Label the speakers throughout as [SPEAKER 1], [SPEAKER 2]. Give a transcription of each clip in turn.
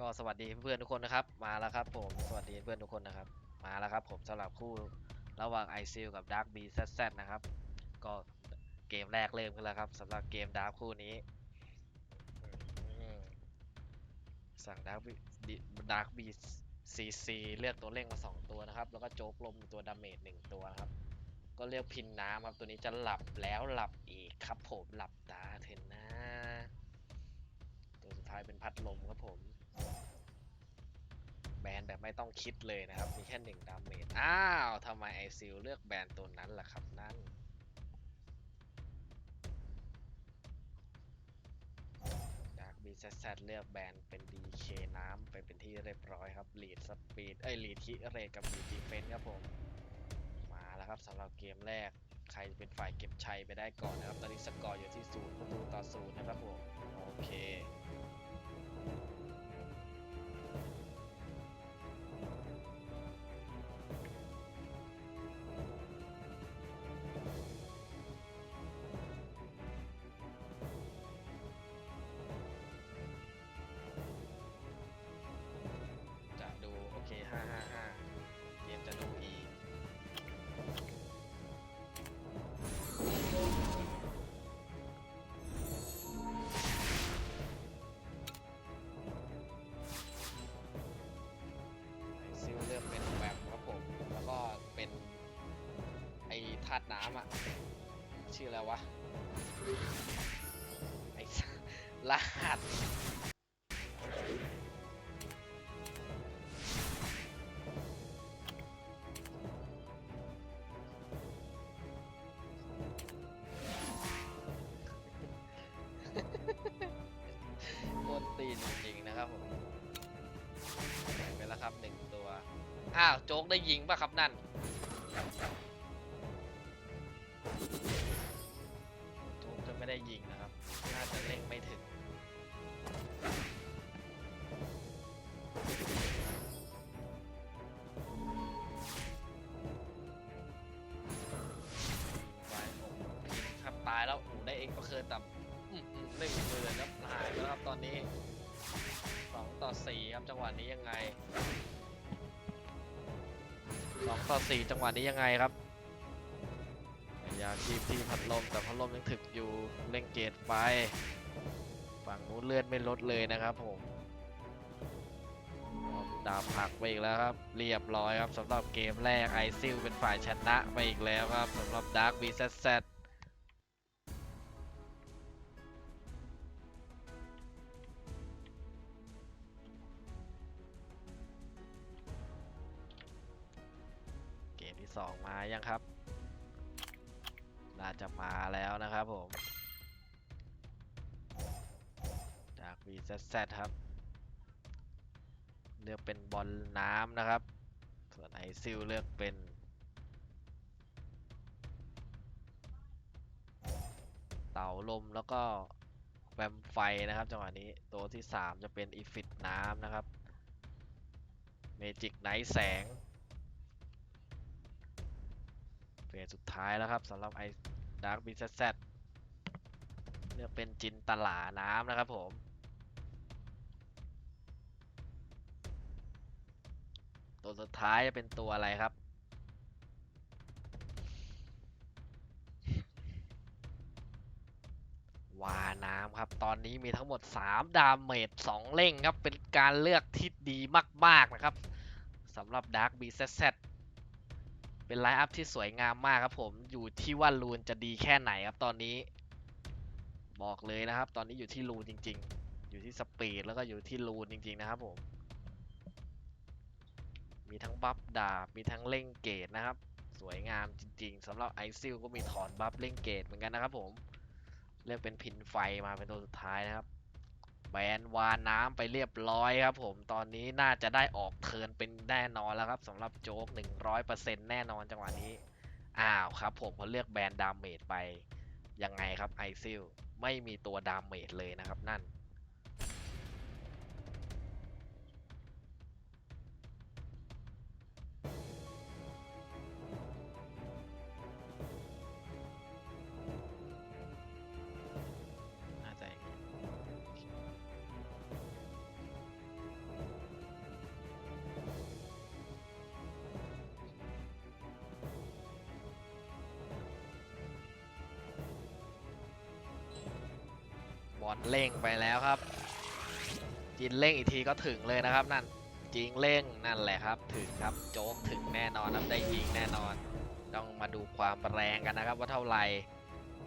[SPEAKER 1] ก็สวัสดีเพื่อนทุกคนนะครับ มาแล้วครับผมสวัสดีเพื่อนทุกคนนะครับ มาแล้วครับผมสำหรับคู่ระหว่างไอซิลกับดาร์ b บีแซดนะครับ ก็เกมแรกเริ่มขึ้นแล้วครับสำหรับเกมดาร์ b คู่นี้สั่งดาร์ b บีดาร์ b บีซีซีเลือกตัวเร่งมา 2 ตัวนะครับ แล้วก็โจกลมตัวดาเมจหนึ่งตัวนะครับ ก็เลือกพินน้ำครับ ตัวนี้จะหลับแล้วหลับอีกครับผมหลับตาเถอะนะ ตัวสุดท้ายเป็นพัดลมครับผม แบนแบบไม่ต้องคิดเลยนะครับ มีแค่หนึ่งดาเมจ อ้าวทำไมไอซิลเลือกแบนตัวนั้นล่ะครับนั่นจากบีแซดเลือกแบนเป็นดีเคน้ำไปเป็นที่เรียบร้อยครับลีดสปีด เอ้ยลีดคิเรกับลีดดีเฟนครับผม มาแล้วครับสำหรับเกมแรก ใครเป็นฝ่ายเก็บชัยไปได้ก่อนนะครับ ตอนนี้สกอร์อยู่ที่ศูนย์ประตูต่อศูนย์นะครับผม โอเคำอะชื่ออะไรวะ ไอรหัสโคตรตีนจริงๆนะครับผมไปแล้วครับหนึ่งตัว อ้าว โจ๊กได้ยิงป่ะครับนั่น ได้ยิงนะครับ น่าจะเล่งไม่ถึงไปโอ้โหพินครับตายแล้วโอ้ได้เองก็เคยต่ำอืมอืมหนึ่งหมื่นครับหายไปแล้วครับตอนนี้สองต่อสี่ครับจังหวะนี้ยังไงสองต่อสี่จังหวะนี้ยังไงครับ ยายามคีบที่พัดลมแต่พัดลมยังถึกอยู่เร่งเกตไป ฝั่งนู้นเลือนไม่ลดเลยนะครับผมดาบหักไปอีกแล้วครับ เรียบร้อยครับสำหรับเกมแรกไอซิลเป็นฝ่ายชนะไปอีกแล้วครับสำหรับดาร์ b บีแซดเกมที่ 2 มายังครับ น่าจะมาแล้วนะครับผม จาก VZZ ครับ เลือกเป็นบอลน้ำนะครับ ส่วนไอซิลเลือกเป็นเต่าลมแล้วก็แวมไฟนะครับจังหวะนี้ตัวที่ 3 จะเป็นอีฟิตน้ำนะครับ เมจิกไนท์แสง เฟสสุดท้ายแล้วครับสำหรับไอ้ดาร์ b บีแซดเลือกเป็นจินตลาน้ำนะครับผมตัวสุดท้ายจะเป็นตัวอะไรครับ วาน้ำครับ ตอนนี้มีทั้งหมด 3 ดาเมจ2เล่งครับ เป็นการเลือกที่ดีมาก ๆ นะครับสำหรับ Dark b z z เป็นไลน์อัพที่สวยงามมากครับผมอยู่ที่ว่าลูนจะดีแค่ไหนครับตอนนี้ บอกเลยนะครับ ตอนนี้อยู่ที่ลูนจริง ๆ อยู่ที่สปีดแล้วก็อยู่ที่ลูนจริง ๆ นะครับผม มีทั้งบัฟดาบมีทั้งเล่งเกตนะครับ สวยงามจริง ๆสำหรับไอซิลก็มีถอนบัฟเล่งเกตเหมือนกันนะครับผมเลือกเป็นพินไฟมาเป็นตัวสุดท้ายนะครับ แบนวานน้ำไปเรียบร้อยครับผมตอนนี้น่าจะได้ออกเทินเป็นแน่นอนแล้วครับสำหรับโจ๊ก 100%แน่นอนจังหวะนี้ อ้าวครับผมเขาเลือกแบนดามเมจไป ยังไงครับไอซิลไม่มีตัวดามเมจเลยนะครับนั่น อลเร่งไปแล้วครับ จินเร่งอีกทีก็ถึงเลยนะครับ นั่นจริงเร่งนั่นแหละครับ ถึงครับโจ๊กถึงแน่นอนครับได้ยิงแน่นอน ต้องมาดูความแรงกันนะครับ ว่าเท่าไหร่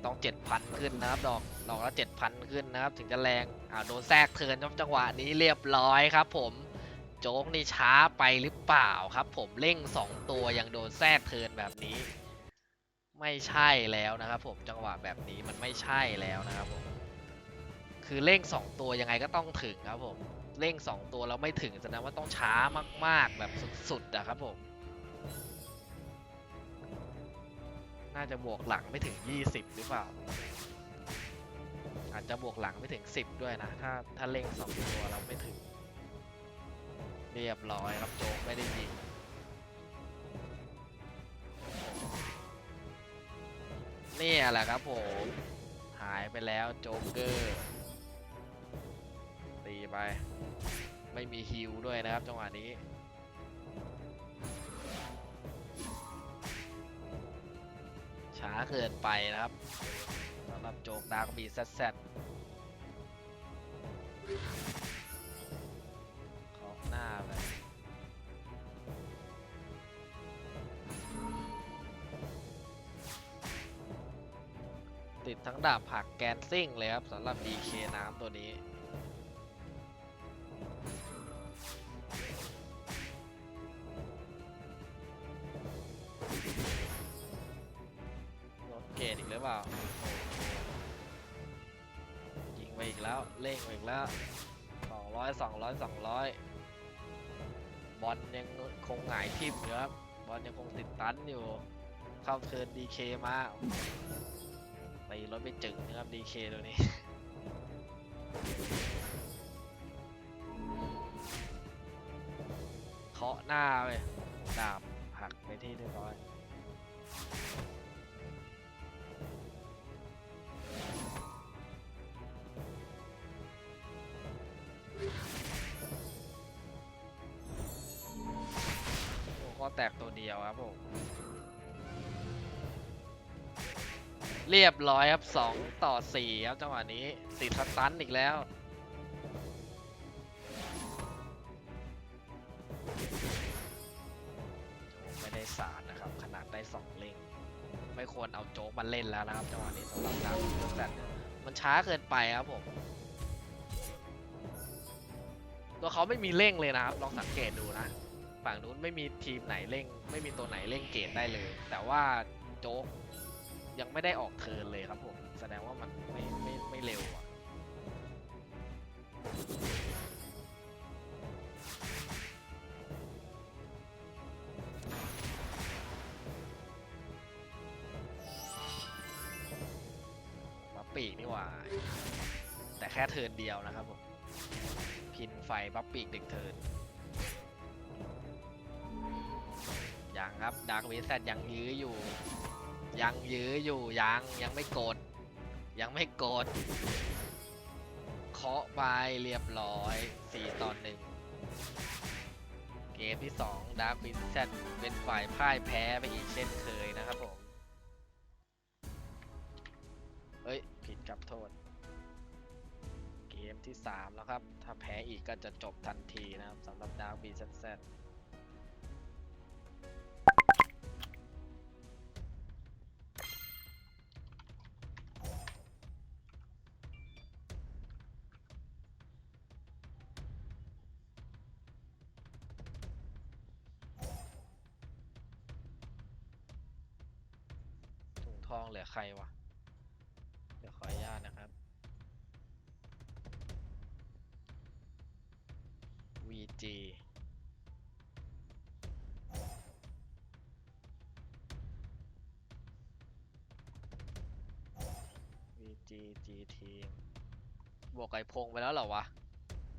[SPEAKER 1] ต้อง 7,000 ขึ้นนะครับ ดอกดอกละ 7,000 ขึ้นนะครับ ถึงจะแรงอ่าโดนแทรกเทินจังหวะนี้เรียบร้อยครับ ผมโจ๊กนี่ช้าไปหรือเปล่าครับ ผมเร่ง 2 ตัวยังโดนแทรกเทินแบบนี้ ไม่ใช่แล้วนะครับ ผมจังหวะแบบนี้มันไม่ใช่แล้วนะครับผม คือเร่ง 2 ตัวยังไงก็ต้องถึงครับผมเร่ง 2 ตัวแล้วไม่ถึงแสดงว่าต้องช้ามาก ๆ แบบสุดๆนะครับผม น่าจะบวกหลังไม่ถึง 20 หรือเปล่า อาจจะบวกหลังไม่ถึง 10 ด้วยนะ ถ้าถ้าเร่ง 2 ตัวเราไม่ถึง เรียบร้อยครับโจ๊กไม่ได้ยิงนี่แหละครับผม หายไปแล้วโจ๊กเกอร์ ไป ไม่มีฮิลด้วยนะครับจังหวะนี้ช้าเกินไปนะครับสำหรับโจกดาร์กบีแซดขอบหน้าไปติดทั้งดาบผักแกนซิ่งเลยครับสำหรับ DK น้ำตัวนี้ รือเปล่ายิงไปอีกแล้วเร่งไปอีกแล้วสองร้อยสองร้อยสองร้อยบอลยังคงหงายทิ่มอยู่ครับบอลยังคงติดตันอยู่เข้าเทิร์นดีเคมาตีรถไปจึงนะครับดีเคตัวนี้เคาะหน้าไปดาบหักไปที่เรียบร้อย แตกตัวเดียวครับผม เรียบร้อยครับ2ต่อ4ครับจังหวะนี้ติดสตันอีกแล้วไม่ได้สารนะครับ ขนาดได้2เล่งไม่ควรเอาโจ๊กมาเล่นแล้วนะครับจังหวะนี้สำหรับดาวน์แซดมันช้าเกินไปครับผมตัวเขาไม่มีเร่งเลยนะครับ ลองสังเกตดูนะ ฝั่งนู้นไม่มีทีมไหนเร่ง ไม่มีตัวไหนเร่งเกตได้เลย แต่ว่าโจ๊กยังไม่ได้ออกเทิร์นเลยครับผมแสดงว่ามันไม่ไม่ไม่เร็วอะมาปีกนี่หว่า แต่แค่เทิร์นเดียวนะครับผม พินไฟบัฟปีกเด็กเทิร์น ยังครับดาร์กเวสแซยังยื้ออยู่ ยังยื้ออยู่ยังยังไม่กด ยังไม่กด เคาะไปเรียบร้อย 4ต่อน1เกมที่2ดาร์กเวสแซเป็นฝ่ายพ่ายแพ้ไปอีกเช่นเคยนะครับผม เอ้ย ผิดกับโทษ เกมที่ 3 แล้วครับ ถ้าแพ้อีกก็จะจบทันทีนะครับสำหรับดาร์กบีแซด องเหลือใครวะ เดี๋ยวขออนุญาตนะครับ VG VG GT บวกไก่พงไปแล้วเหรอวะ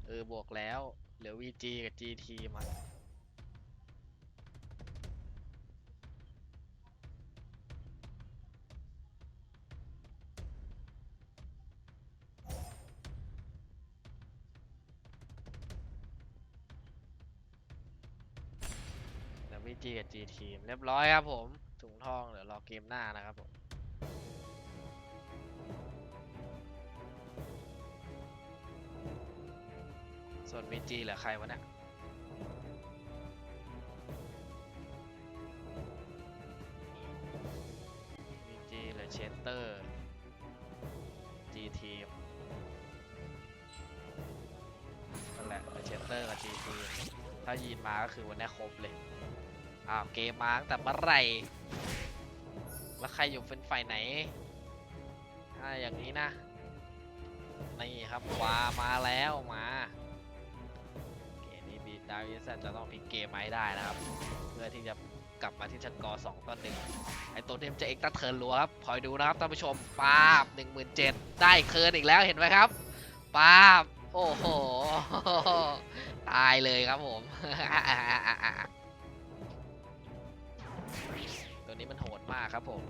[SPEAKER 1] เออบวกแล้ว เหลือ VG กับ GT มา ว VG กับ GT เรียบร้อยครับผม ถุงทองเดี๋ยวรอเกมหน้านะครับผมส่วน VG เหลือใครวะเนี่ย VG เหลือเชสเตอร์ G ทีมนั่นแหละเหลือเชสเตอร์กับ G ทีมถ้ายีนมาก็คือวันนี้ครบเลย อ้าวเกมมาตั้งแต่เมื่อไหร่ แล้วใครอยู่เป็นฝ่ายไหน ถ้าอย่างนี้นะ นี่ครับวามาแล้วมาเกมนี้บีดาวิสจะต้องพลิกเกมไม้ได้นะครับ เพื่อที่จะกลับมาที่ชั้นกอ2ต่อหนึ่งไอตัวนี้มันจะเอ็กซ์ตร้าเทิร์นรัวครับคอยดูนะครับท่านผู้ชมป้าบ17,000ได้เคิร์นอีกแล้วเห็นไหมครับป้าบโอ้โห ตายเลยครับผม มากครับผม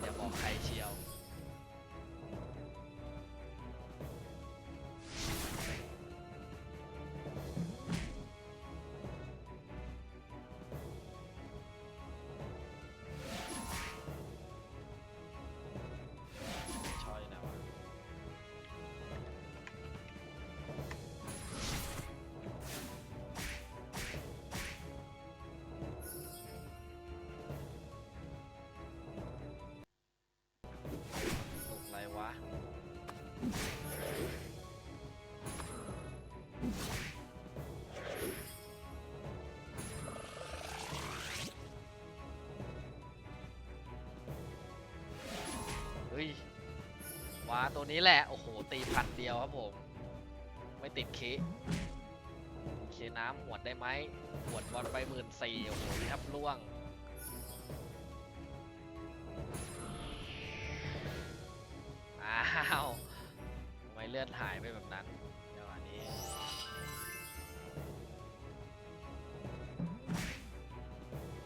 [SPEAKER 1] อย่าบอกใครเชียว ตัวนี้แหละ โอ้โห ตีพันเดียวครับผม ไม่ติดเคเคน้ำหวดได้ไหมหวดบอลไปหมื่นสี่โอ้โหแทบล่วง อ้าวทำไมเลือดหายไปแบบนั้นจังหวะนี้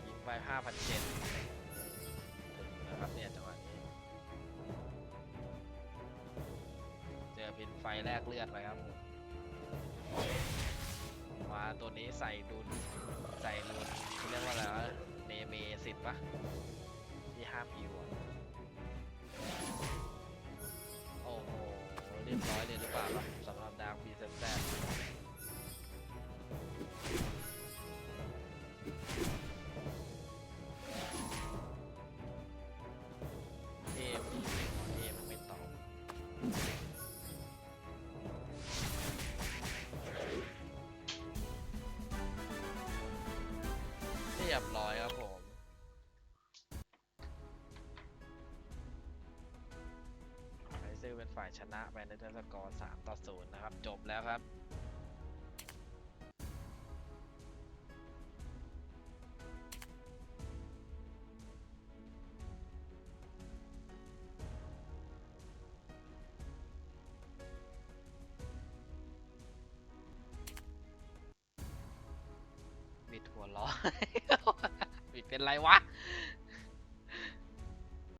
[SPEAKER 1] ยิงไปห้าพันเจ็ด เป็นไฟแรกเลือดไปครับผมมาตัวนี้ใส่ดุนใส่ดุนเรียกว่าอะไรวะเนเมสิทธ์ปะที่ห้ามฮิวอะโอ้โหเรียบร้อยเลยหรือเปล่าสำหรับดาร์คบีเซนแซ ยบร้อยครับผมไอซื้อเป็นฝ่ายชนะไปในด้วยสกอร์3ต่อ0นะครับ จบแล้วครับ ล้อบิดเป็นไรวะ